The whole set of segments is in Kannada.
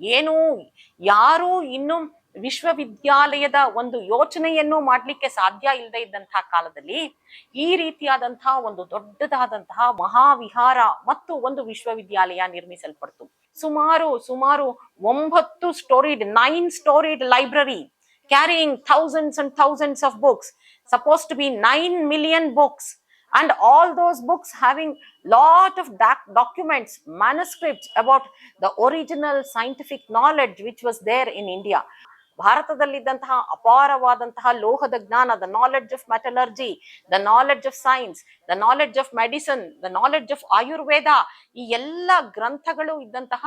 ಏನು ಯಾರು ಇನ್ನು ವಿಶ್ವವಿದ್ಯಾಲಯದ ಒಂದು ಯೋಚನೆಯನ್ನು ಮಾಡಲಿಕ್ಕೆ ಸಾಧ್ಯ ಇಲ್ಲದೆ ಇದ್ದಂತಹ ಕಾಲದಲ್ಲಿ ಈ ರೀತಿಯಾದಂತಹ ಒಂದು ದೊಡ್ಡದಾದಂತಹ ಮಹಾವಿಹಾರ ಮತ್ತು ಒಂದು ವಿಶ್ವವಿದ್ಯಾಲಯ ನಿರ್ಮಿಸಲ್ಪಡ್ತು. ಸುಮಾರು ಸುಮಾರು ಒಂಬತ್ತು storied nine storied library carrying thousands and thousands of books supposed to be 9 million books. And all those books having lot of doc- documents, manuscripts about the original scientific knowledge which was there in india. ಭಾರತದಲ್ಲಿದ್ದಂತಹ ಅಪಾರವಾದಂತಹ ಲೋಹದ ಜ್ಞಾನ the knowledge of metallurgy the knowledge of science the knowledge of medicine the knowledge of Ayurveda ಈ ಎಲ್ಲ ಗ್ರಂಥಗಳು ಇದ್ದಂತಹ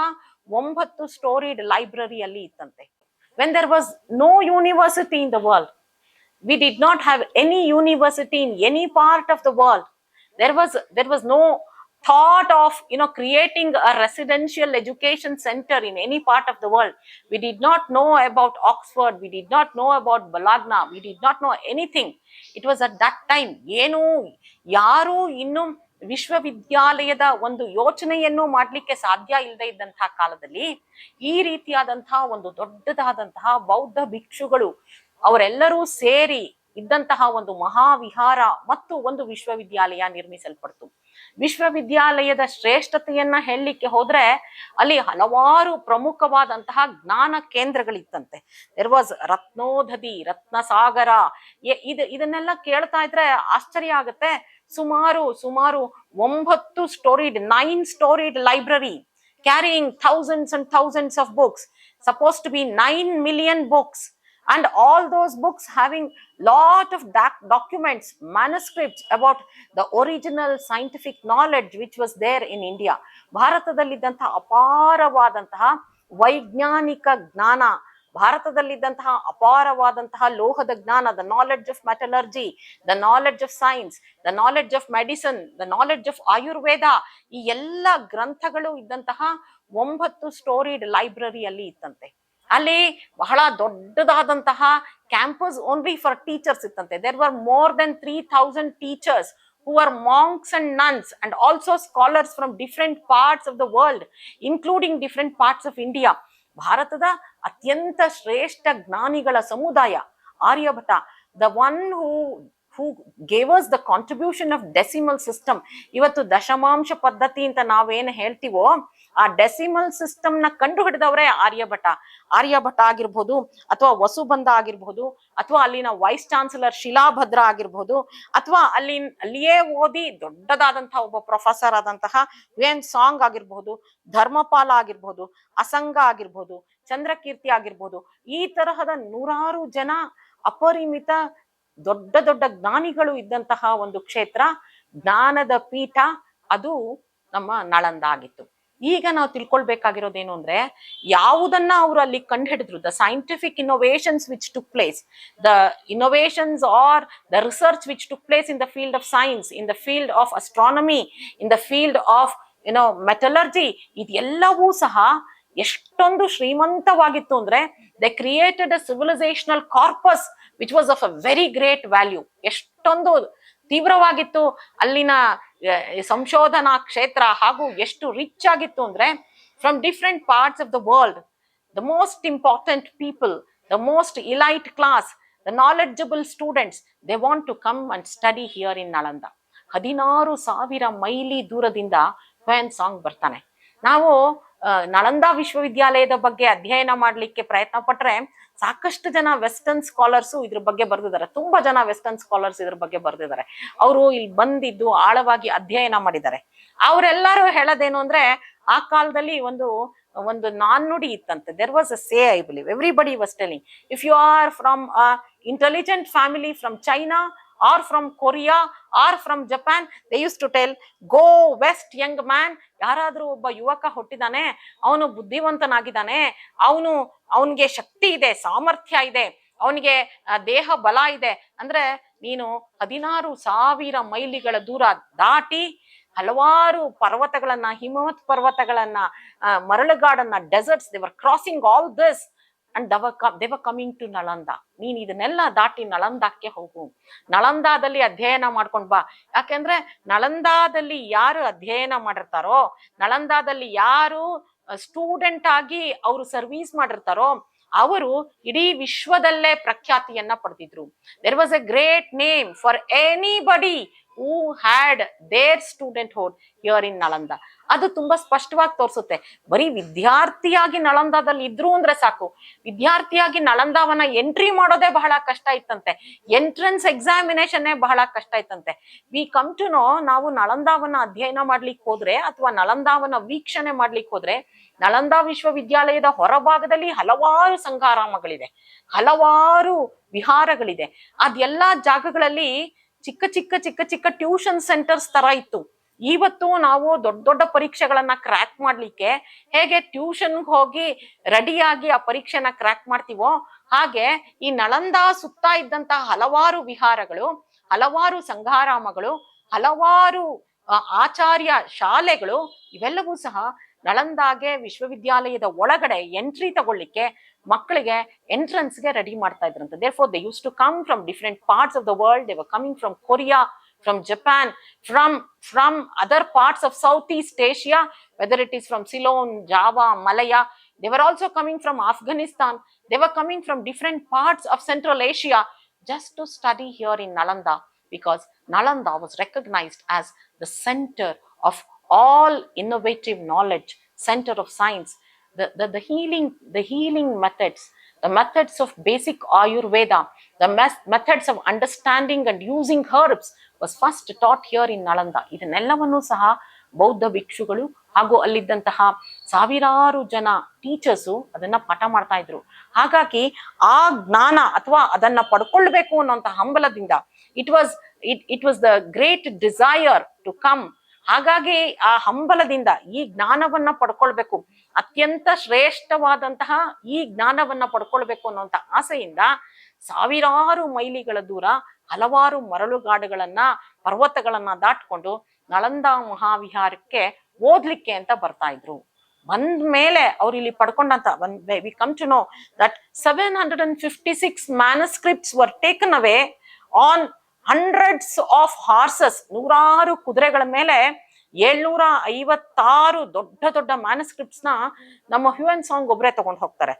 ಒಂಬತ್ತು ಸ್ಟೋರಿಡ್ ಲೈಬ್ರರಿಯಲ್ಲಿ ಇತ್ತಂತೆ. When there was no university in the world we did not have any university in any part of the world there was there was no thought of you know creating a residential education center in any part of the world we did not know about oxford we did not know about balagna we did not know anything it was at that time ಏನು ಯಾರು ಇನ್ನು ವಿಶ್ವವಿದ್ಯಾಲಯದ ಒಂದು ಯೋಚನೆಯನ್ನು ಮಾಡ್ಲಿಕ್ಕೆ ಸಾಧ್ಯ ಇಲ್ಲದೆ ಇದ್ದಂತಹ ಕಾಲದಲ್ಲಿ ಈ ರೀತಿಯಾದಂತಹ ಒಂದು ದೊಡ್ಡದಾದಂತಹ ಬೌದ್ಧ ಭಿಕ್ಷುಗಳು ಅವರೆಲ್ಲರೂ ಸೇರಿ ಇದ್ದಂತಹ ಒಂದು ಮಹಾವಿಹಾರ ಮತ್ತು ಒಂದು ವಿಶ್ವವಿದ್ಯಾಲಯ ನಿರ್ಮಿಸಲ್ಪಡ್ತು. ವಿಶ್ವವಿದ್ಯಾಲಯದ ಶ್ರೇಷ್ಠತೆಯನ್ನ ಹೇಳಲಿಕ್ಕೆ ಹೋದ್ರೆ ಅಲ್ಲಿ ಹಲವಾರು ಪ್ರಮುಖವಾದಂತಹ ಜ್ಞಾನ ಕೇಂದ್ರಗಳಿತ್ತಂತೆ. ದೆರ್ ವಾಸ್ ರತ್ನೋಧದಿ ರತ್ನಸಾಗರ ಸಾಗರ ಇದು, ಇದನ್ನೆಲ್ಲ ಕೇಳ್ತಾ ಇದ್ರೆ ಆಶ್ಚರ್ಯ ಆಗುತ್ತೆ. ಸುಮಾರು ಸುಮಾರು ಒಂಬತ್ತು storied nine storied library carrying thousands and thousands of books supposed to be 9 million books. And all those books having lot of doc- documents, manuscripts about the original scientific knowledge which was there in india. ಭಾರತದಲ್ಲಿದ್ದಂತಹ ಅಪಾರವಾದಂತಹ ವೈಜ್ಞಾನಿಕ ಜ್ಞಾನ ಭಾರತದಲ್ಲಿದ್ದಂತಹ ಅಪಾರವಾದಂತಹ ಲೋಹದ ಜ್ಞಾನ the knowledge of metallurgy the knowledge of science the knowledge of medicine the knowledge of Ayurveda ಈ ಎಲ್ಲ ಗ್ರಂಥಗಳು ಇದ್ದಂತಹ ಒಂಬತ್ತು ಸ್ಟೋರಿಡ್ ಲೈಬ್ರರಿಯಲ್ಲಿ ಇತ್ತಂತೆ. ಅಲ್ಲಿ ಬಹಳ ದೊಡ್ಡದಾದಂತಹ ಕ್ಯಾಂಪಸ್ ಓನ್ಲಿ ಫಾರ್ ಟೀಚರ್ಸ್ ಇತ್ತಂತೆ. There were more than three thousand teachers who are monks and nuns and also scholars from different parts of the world including different parts of India ಭಾರತದ ಅತ್ಯಂತ ಶ್ರೇಷ್ಠ ಜ್ಞಾನಿಗಳ ಸಮುದಾಯ, Aryabhata the one who who gave the contribution of decimal system ಇವತ್ತು ದಶಮಾಂಶ ಪದ್ಧತಿ ಅಂತ ನಾವೇನು ಹೇಳ್ತೀವೋ, ಆ ಡೆಸಿಮಲ್ ಸಿಸ್ಟಮ್ನ ಕಂಡು ಹಿಡಿದವರೇ ಆರ್ಯಭಟ. ಆರ್ಯಭಟ ಆಗಿರ್ಬೋದು, ಅಥವಾ ವಸುಬಂಧ ಆಗಿರ್ಬೋದು, ಅಥವಾ ಅಲ್ಲಿನ ವೈಸ್ ಚಾನ್ಸಲರ್ ಶಿಲಾಭದ್ರ ಆಗಿರ್ಬೋದು, ಅಥವಾ ಅಲ್ಲಿ, ಅಲ್ಲಿಯೇ ಓದಿ ದೊಡ್ಡದಾದಂತಹ ಒಬ್ಬ ಪ್ರೊಫೆಸರ್ ಆದಂತಹ ವೇನ್ ಸಾಂಗ್ ಆಗಿರ್ಬೋದು, ಧರ್ಮಪಾಲ ಆಗಿರ್ಬೋದು, ಅಸಂಗ ಆಗಿರ್ಬೋದು, ಚಂದ್ರಕೀರ್ತಿ ಆಗಿರ್ಬೋದು, ಈ ತರಹದ ನೂರಾರು ಜನ ಅಪರಿಮಿತ ದೊಡ್ಡ ದೊಡ್ಡ ಜ್ಞಾನಿಗಳು ಇದ್ದಂತಹ ಒಂದು ಕ್ಷೇತ್ರ, ಜ್ಞಾನದ ಪೀಠ, ಅದು ನಮ್ಮ ನಳಂದ ಆಗಿತ್ತು ಈಗ ನಾವು ತಿಳ್ಕೊಳ್ಬೇಕಾಗಿರೋದೇನು ಅಂದ್ರೆ, ಯಾವುದನ್ನ ಅವರು ಅಲ್ಲಿ ಕಂಡು ಹಿಡಿದ್ರು the scientific innovations which took place the innovations are the research which took place in the field of science in the field of astronomy in the field of you know metallurgy ಇದೆಲ್ಲವೂ ಸಹ ಎಷ್ಟೊಂದು ಶ್ರೀಮಂತವಾಗಿತ್ತು ಅಂದ್ರೆ they created a civilisational corpus which was of a very great value ಎಷ್ಟೊಂದು ತೀವ್ರವಾಗಿತ್ತು ಅಲ್ಲಿನ ಸಂಶೋಧನಾ ಕ್ಷೇತ್ರ ಹಾಗೂ ಎಷ್ಟು ರಿಚ್ ಆಗಿತ್ತು ಅಂದ್ರೆ from different parts of the world the most important people the most elite class the knowledgeable students they want to come and study here in Nalanda ಹದಿನಾರು ಸಾವಿರ ಮೈಲಿ ದೂರದಿಂದ ಫ್ಯಾನ್ ಸಾಂಗ್ ಬರ್ತಾನೆ. ನಾವು ನಳಂದ ವಿಶ್ವವಿದ್ಯಾಲಯದ ಬಗ್ಗೆ ಅಧ್ಯಯನ ಮಾಡಲಿಕ್ಕೆ ಪ್ರಯತ್ನ ಪಟ್ರೆ ಸಾಕಷ್ಟು ಜನ ವೆಸ್ಟರ್ನ್ ಸ್ಕಾಲರ್ಸು ಇದ್ರ ಬಗ್ಗೆ ಬರ್ದಿದ್ದಾರೆ. ತುಂಬಾ ಜನ ವೆಸ್ಟರ್ನ್ ಸ್ಕಾಲರ್ಸ್ ಇದ್ರ ಬಗ್ಗೆ ಬರೆದಿದ್ದಾರೆ. ಅವರು ಇಲ್ಲಿ ಬಂದಿದ್ದು ಆಳವಾಗಿ ಅಧ್ಯಯನ ಮಾಡಿದ್ದಾರೆ. ಅವರೆಲ್ಲರೂ ಹೇಳೋದೇನು ಅಂದ್ರೆ ಆ ಕಾಲದಲ್ಲಿ ಒಂದು ಒಂದು ನಾಣ್ಣುಡಿ ಇತ್ತಂತೆ. There was a say I believe everybody was telling if you are from intelligent family from China or from Korea or from Japan they use to tell go west young man ಯಾರಾದ್ರೂ ಒಬ್ಬ ಯುವಕ ಹುಟ್ಟಿದಾನೆ, ಅವನು ಬುದ್ಧಿವಂತನಾಗಿದ್ದಾನೆ, ಅವನು, ಅವನಿಗೆ ಶಕ್ತಿ ಇದೆ, ಸಾಮರ್ಥ್ಯ ಇದೆ, ಅವನಿಗೆ ದೇಹ ಬಲ ಇದೆ. ಅಂದ್ರೆ ನೀನು ಹದಿನಾರು ಸಾವಿರ ಮೈಲಿಗಳ ದೂರ ದಾಟಿ ಹಲವಾರು ಪರ್ವತಗಳನ್ನ, ಹಿಮವತ್ ಪರ್ವತಗಳನ್ನ ಮರಳುಗಾಡನ್ನ deserts they were crossing all this and they they were coming to Nalanda ನೀನ್ ಇದನ್ನೆಲ್ಲ ದಾಟಿ ನಳಂದಕ್ಕೆ ಹೋಗು. ನಳಂದಾದಲ್ಲಿ ಅಧ್ಯಯನ ಮಾಡ್ಕೊಂಡ್ ಬಾ. ಯಾಕೆಂದ್ರೆ ನಳಂದಾದಲ್ಲಿ ಯಾರು ಅಧ್ಯಯನ ಮಾಡಿರ್ತಾರೋ ನಳಂದಾದಲ್ಲಿ ಯಾರು ಸ್ಟೂಡೆಂಟ್ ಆಗಿ ಅವರು ಸರ್ವೀಸ್ ಮಾಡಿರ್ತಾರೋ, ಅವರು ಇಡೀ ವಿಶ್ವದಲ್ಲೇ ಪ್ರಖ್ಯಾತಿಯನ್ನ ಪಡೆದಿದ್ರು. There was a great name for anybody who had their studenthood here in Nalanda ಅದು ತುಂಬಾ ಸ್ಪಷ್ಟವಾಗಿ ತೋರಿಸುತ್ತೆ. ಬರೀ ವಿದ್ಯಾರ್ಥಿಯಾಗಿ ನಳಂದಾದಲ್ಲಿ ಇದ್ರು ಅಂದ್ರೆ ಸಾಕು. ವಿದ್ಯಾರ್ಥಿಯಾಗಿ ನಳಂದಾವನ್ನ ಎಂಟ್ರಿ ಮಾಡೋದೇ ಬಹಳ ಕಷ್ಟ ಇತ್ತಂತೆ. ಎಂಟ್ರೆನ್ಸ್ ಎಕ್ಸಾಮಿನೇಷನ್ ಬಹಳ ಕಷ್ಟ ಇತ್ತಂತೆ. ವಿ ಕಮ್ ಟು ನೋ ನಾವು ನಳಂದಾವನ್ನ ಅಧ್ಯಯನ ಮಾಡ್ಲಿಕ್ಕೆ ಹೋದ್ರೆ ಅಥವಾ ನಳಂದಾವನ್ನ ವೀಕ್ಷಣೆ ಮಾಡ್ಲಿಕ್ಕೆ ಹೋದ್ರೆ ನಳಂದ ವಿಶ್ವವಿದ್ಯಾಲಯದ ಹೊರಭಾಗದಲ್ಲಿ ಹಲವಾರು ಸಂಘಾರಾಮಗಳಿದೆ ಹಲವಾರು ವಿಹಾರಗಳಿದೆ. ಅದೆಲ್ಲಾ ಜಾಗಗಳಲ್ಲಿ ಚಿಕ್ಕ ಚಿಕ್ಕ ಚಿಕ್ಕ ಚಿಕ್ಕ ಟ್ಯೂಷನ್ ಸೆಂಟರ್ಸ್ ತರ ಇತ್ತು. ಇವತ್ತು ನಾವು ದೊಡ್ಡ ದೊಡ್ಡ ಪರೀಕ್ಷೆಗಳನ್ನ ಕ್ರ್ಯಾಕ್ ಮಾಡ್ಲಿಕ್ಕೆ ಹೇಗೆ ಟ್ಯೂಷನ್ ಹೋಗಿ ರೆಡಿಯಾಗಿ ಆ ಪರೀಕ್ಷೆನ ಕ್ರ್ಯಾಕ್ ಮಾಡ್ತೀವೋ ಹಾಗೆ ಈ ನಳಂದ ಸುತ್ತ ಇದ್ದಂತಹ ಹಲವಾರು ವಿಹಾರಗಳು, ಹಲವಾರು ಸಂಘಾರಾಮಗಳು, ಹಲವಾರು ಆಚಾರ್ಯ ಶಾಲೆಗಳು ಇವೆಲ್ಲವೂ ಸಹ ನಳಂದಾಗೆ ವಿಶ್ವವಿದ್ಯಾಲಯದ ಒಳಗಡೆ ಎಂಟ್ರಿ ತಗೊಳ್ಳಿಕ್ಕೆ ಮಕ್ಕಳಿಗೆ ಎಂಟ್ರೆನ್ಸ್ಗೆ ರೆಡಿ ಮಾಡ್ತಾ ಇದ್ರಂತೆ there for they used to come from different parts of the world they were coming from Korea from Japan, from from other parts of Southeast Asia, whether it is from Ceylon, Java, Malaya. They were also coming from Afghanistan. They were coming from different parts of Central Asia just to study here in Nalanda because Nalanda was recognized as the center of all innovative knowledge, center of science, the, the, the healing, the healing methods, the methods of basic Ayurveda, the methods of understanding and using herbs was first taught here in Nalanda. ಇದನ್ನೆಲ್ಲವನ್ನೂ ಸಹ ಬೌದ್ಧ ಭಿಕ್ಷುಗಳು ಹಾಗೂ ಅಲ್ಲಿದ್ದಂತಹ ಸಾವಿರಾರು ಜನ ಟೀಚರ್ಸು ಅದನ್ನ ಪಾಠ ಮಾಡ್ತಾ ಇದ್ರು ಹಾಗಾಗಿ ಆ ಜ್ಞಾನ ಅಥವಾ ಅದನ್ನ ಪಡ್ಕೊಳ್ಬೇಕು ಅನ್ನೋಂಥ ಹಂಬಲದಿಂದ it was it it was the great desire to come ಹಾಗಾಗಿ ಆ ಹಂಬಲದಿಂದ ಈ ಜ್ಞಾನವನ್ನ ಪಡ್ಕೊಳ್ಬೇಕು ಅತ್ಯಂತ ಶ್ರೇಷ್ಠವಾದಂತಹ ಈ ಜ್ಞಾನವನ್ನ ಪಡ್ಕೊಳ್ಬೇಕು ಅನ್ನುವಂತ ಆಸೆಯಿಂದ ಸಾವಿರಾರು ಮೈಲಿಗಳ ದೂರ ಹಲವಾರು ಮರಳುಗಾಡುಗಳನ್ನ, ಪರ್ವತಗಳನ್ನ ದಾಟ್ಕೊಂಡು ನಳಂದ ಮಹಾವಿಹಾರಕ್ಕೆ ಓದ್ಲಿಕ್ಕೆ ಅಂತ ಬರ್ತಾ ಇದ್ರು. ಬಂದ ಮೇಲೆ ಅವ್ರು ಇಲ್ಲಿ ಪಡ್ಕೊಂಡಂತ we come to know that seven hundred and fifty six manuscripts were taken away on hundreds of horses ನೂರಾರು ಕುದುರೆಗಳ ಮೇಲೆ ಏಳ್ನೂರ ಐವತ್ತಾರು ದೊಡ್ಡ ದೊಡ್ಡ ಮ್ಯಾನಸ್ಕ್ರಿಪ್ಟ್ಸ್ನ ನಮ್ಮ ಹ್ಯೂಮನ್ ಸಾಂಗ್ ಒಬ್ಬರೇ ತಗೊಂಡು ಹೋಗ್ತಾರೆ.